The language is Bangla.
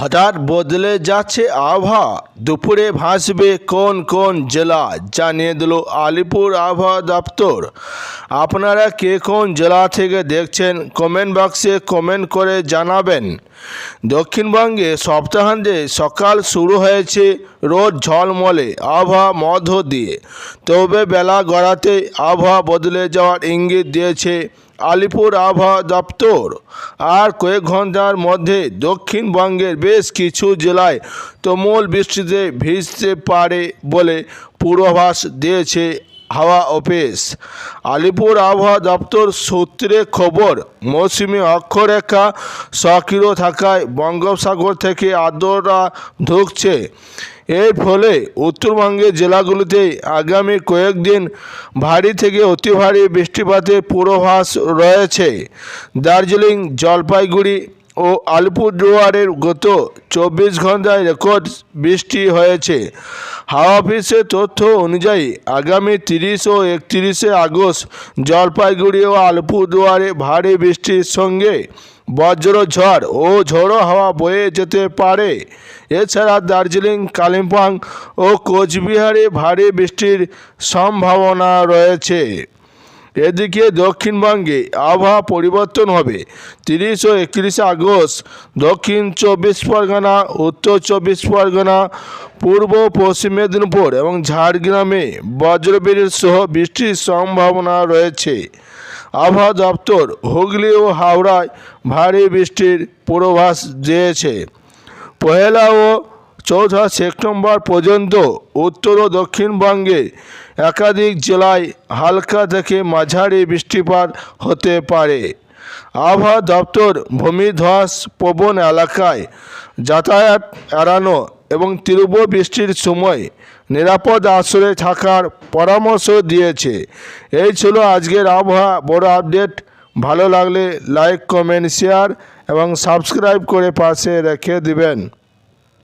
হঠাৎ বদলে যাচ্ছে আবহাওয়া। দুপুরে ভাসবে কোন কোন জেলা জানিয়ে দিল আলিপুর আবহাওয়া দপ্তর। আপনারা কে কোন জেলা থেকে দেখছেন কমেন্ট বক্সে কমেন্ট করে জানাবেন। দক্ষিণবঙ্গে সপ্তাহান্তে সকাল শুরু হয়েছে রোদ ঝলমলে আবহাওয়া মধ্য দিয়ে। তবে বেলা গড়াতে আবহাওয়া বদলে যাওয়ার ইঙ্গিত দিয়েছে আলিপুর আবহাওয়া দপ্তর আর কয়েক ঘণ্টার মধ্যে দক্ষিণবঙ্গের বেশ কিছু জেলায় তুমুল বৃষ্টিতে ভিজতে পারে বলে পূর্বাভাস দিয়েছে হাওয়া অফিস। আলিপুর আবহাওয়া দপ্তর সূত্রে খবর, মৌসুমি অক্ষরেখা সক্রিয় থাকায় বঙ্গোপসাগর থেকে আর্দ্রতা ঢুকছে এর ফলে উত্তরবঙ্গের জেলাগুলিতে আগামী কয়েকদিন ভারী থেকে অতি ভারী বৃষ্টিপাতের পূর্বাভাস রয়েছে। দার্জিলিং, জলপাইগুড়ি ও আলিপুরদুয়ারের গত চব্বিশ ঘন্টায় রেকর্ড বৃষ্টি হয়েছে। হাওয়া অফিসের তথ্য অনুযায়ী, আগামী তিরিশ ও একত্রিশে আগস্ট জলপাইগুড়ি ও আলিপুরদুয়ারে ভারী বৃষ্টির সঙ্গে বজ্র ঝড় ও ঝোড়ো হাওয়া বয়ে যেতে পারে। এছাড়া দার্জিলিং, কালিম্পং ও কোচবিহারে ভারী বৃষ্টির সম্ভাবনা রয়েছে। এদিকে দক্ষিণবঙ্গে আবহাওয়া পরিবর্তন হবে। তিরিশ ও একত্রিশে আগস্ট, দক্ষিণ চব্বিশ পরগনা, উত্তর চব্বিশ পরগনা, পূর্ব পশ্চিম মেদিনীপুর এবং ঝাড়গ্রামে বজ্রবিদ্যুৎ সহ বৃষ্টির সম্ভাবনা রয়েছে। আবহাওয়া দপ্তর হুগলি ও হাওড়ায় ভারী বৃষ্টির পূর্বাভাস দিয়েছে। পহেলা ও চৌঠা সেপ্টেম্বর পর্যন্ত উত্তর ও দক্ষিণবঙ্গে একাধিক জেলায় হালকা থেকে মাঝারি বৃষ্টিপাত হতে পারে। আবহাওয়া দপ্তর ভূমিধস প্রবণ এলাকায় যাতায়াত এড়ানো এবং তীব্র বৃষ্টির সময় নিরাপদ আশ্রয়ে থাকার পরামর্শ দিয়েছে। এই ছিল আজকের আবহাওয়া। বড় আপডেট। ভালো লাগলে লাইক, কমেন্ট, শেয়ার এবং সাবস্ক্রাইব করে পাশে রেখে দিবেন।